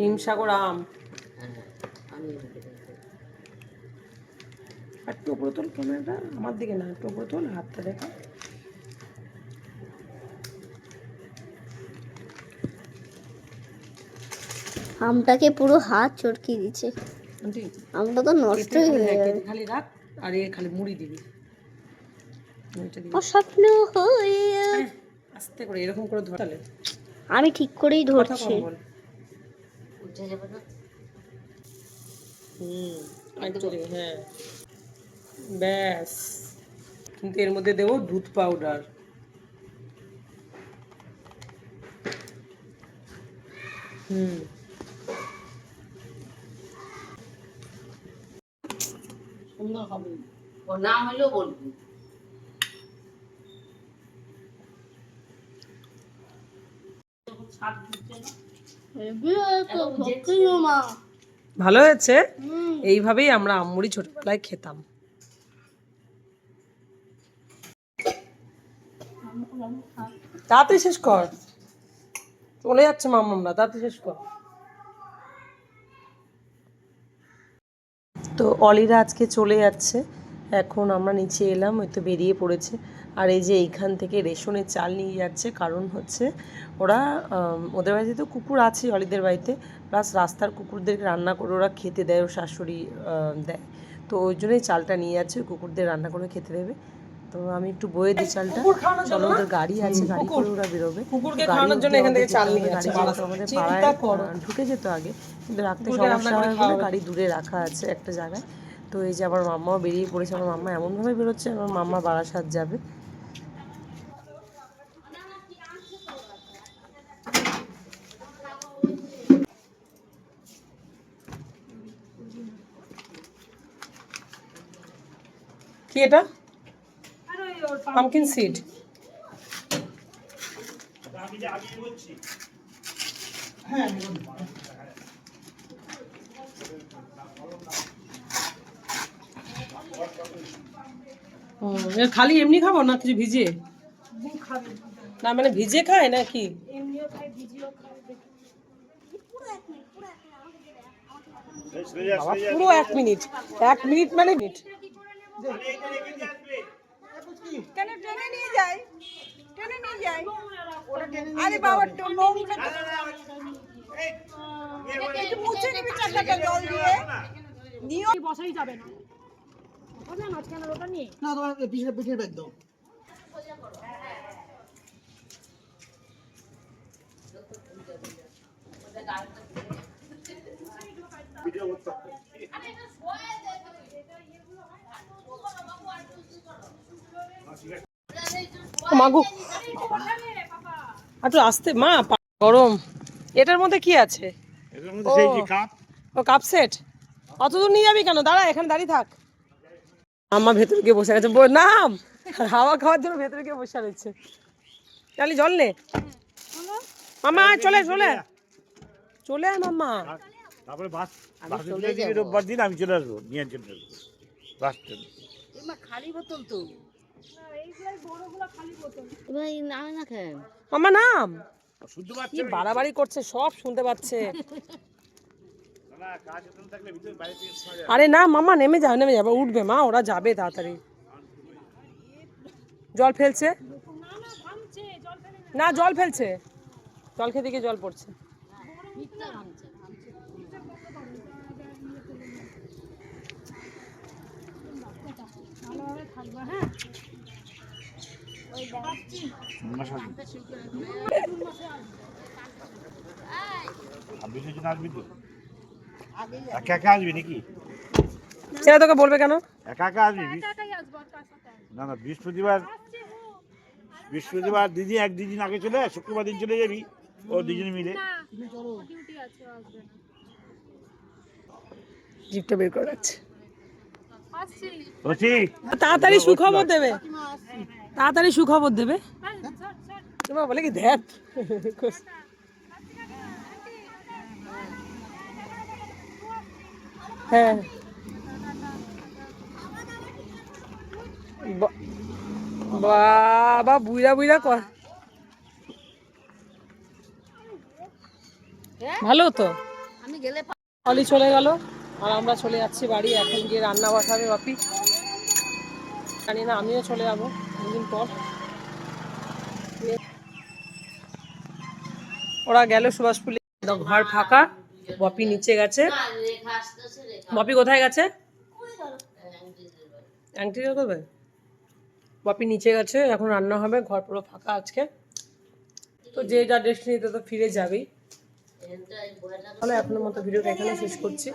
হিমসাগর আম। হ্যাঁ আর তোল ক্যামেরাটা আমার দিকে না তোল হাতটা দেখা। আমটাকে পুরো হাত চটকে দিচ্ছে আমটা তো নষ্টই হয়ে কেটে খালি রাখ আর এ খালি মুড়ি দিবি। দিবি। হয়ে আস্তে করে এরকম করে ধর তাহলে আমি ঠিক করেই কথা ধরছি। উঠে যাবে না। হুম হ্যাঁ। ব্যাস। কিন্তু এর মধ্যে দেবো দুধ পাউডার হুম। সুন্দর হবে। ও না হলেও বলবি। ভালো হয়েছে? এইভাবেই আমরা আমুড়ি ছোটবেলায় খেতাম। তাড়াতাড়ি শেষ কর। চলে যাচ্ছে মামামরা তাড়াতাড়ি শেষ কর। তো অলিরা আজকে চলে যাচ্ছে। এখন আমরা নিচে এলাম ওই তো বেরিয়ে পড়েছে। আর এই যে এইখান থেকে রেশনের চাল নিয়ে যাচ্ছে কারণ হচ্ছে ওরা ওদের বাড়িতে তো কুকুর আছে অলিদের বাড়িতে। প্লাস রাস্তার কুকুরদেরকে রান্না করে ওরা খেতে দেয় ওর শাশুড়ি দেয়। তো ওই জন্যই চালটা নিয়ে যাচ্ছে ওই কুকুরদের রান্না করে খেতে দেবে। তো আমি একটু বয়ে দিই চালটা। চলো ওদের গাড়ি আছে গাড়ি করে ওরা বেরোবে। কুকুরকে খাওয়ানোর জন্য এখান থেকে চাল নিয়ে যাচ্ছে আমাদের পাড়ায় ঢুকে যেত আগে। কিন্তু রাখতে সমস্যা হয় বলে গাড়ি দূরে রাখা আছে একটা জায়গায়। তো এই যে আমার মাম্মাও বেরিয়ে পড়েছে, আমার মাম্মা এমনভাবে বেরোচ্ছে, আমার মাম্মা বারাসাত যাবে। কি এটা? পামকিন সিড খালি এমনি খাব না কিছু ভিজে না মানে ভিজে খায় নাকি? পুরো এক মিনিট। এক মিনিট মানে মিনিট। কেন টেনে নিয়ে যাই। টেনে নিয়ে যাই। আরে বাবা নোংরা মুছে নিবি চাকাটা জল দিয়ে। নিও বসাই যাবে না। না মাঝখানে ওটা নিয়ে। না তোমার পিছনে পিঠের ব্যাগ দাও। মাগু। একটু আসতে মা গরম। এটার মধ্যে কি আছে? ও। ও কাপ সেট? অত দূর নিয়ে যাবি কেন? দাঁড়া এখানে দাঁড়িয়ে থাক। আম্মা ভেতরে গিয়ে বসে গেছে। নাম! হাওয়া খাওয়ার জন্য ভেতরে গিয়ে বসে রয়েছে। চালি জল নে। মামা চলে চলে। চলে আয় মাম্মা। তারপরে বাস বাসে চলে যাবি। রোববার দিন আমি চলে আসব। নিয়ে চলে আসব। বাস খালি বোতল তো। নামে না খেয়ে মামা নাম! শুদ্ধ বাড়াবাড়ি করছে সব শুনতে পাচ্ছে। আরে না মামা নেমে যাও নেমে যাবে উঠবে মা ওরা যাবে তাড়াতাড়ি। জল ফেলছে? না জল ফেলছে। জল খেতে গিয়ে জল পড়ছে। আসবি তো? একা একা আসবি নাকি? সেটা তোকে বলবে কেন? একা একা আসবি? না না বৃহস্পতিবার বৃহস্পতিবার দিদি এক দুদিন আগে চলে শুক্রবার দিন চলে যাবি। ও দুজনে মিলে। জিপটা বের করে বলছি তাড়াতাড়ি সুখবর দেবে। তাড়াতাড়ি সুখবর দেবে। তোমার বলে কি দেখ। হ্যাঁ। বা- বাবা বুইরা বুইরা কর। ভালো তো? আমি গেলে অলি চলে গেল। আর আমরা চলে যাচ্ছি বাড়ি এখন গিয়ে রান্না বসাবে বাপি। জানি না আমিও চলে যাব দুদিন পর। ওরা গেল সুভাষপুলি ঘর ফাঁকা। বপি নিচে গেছে। বপি কোথায় গেছে? আংটি করবে বপি নিচে গেছে এখন রান্না হবে ঘর পুরো ফাঁকা আজকে। তো যে যা ডেস্টিনিতে তো ফিরে যাবেই। তাহলে আপনার মতো ভিডিওটা এখানে শেষ করছি।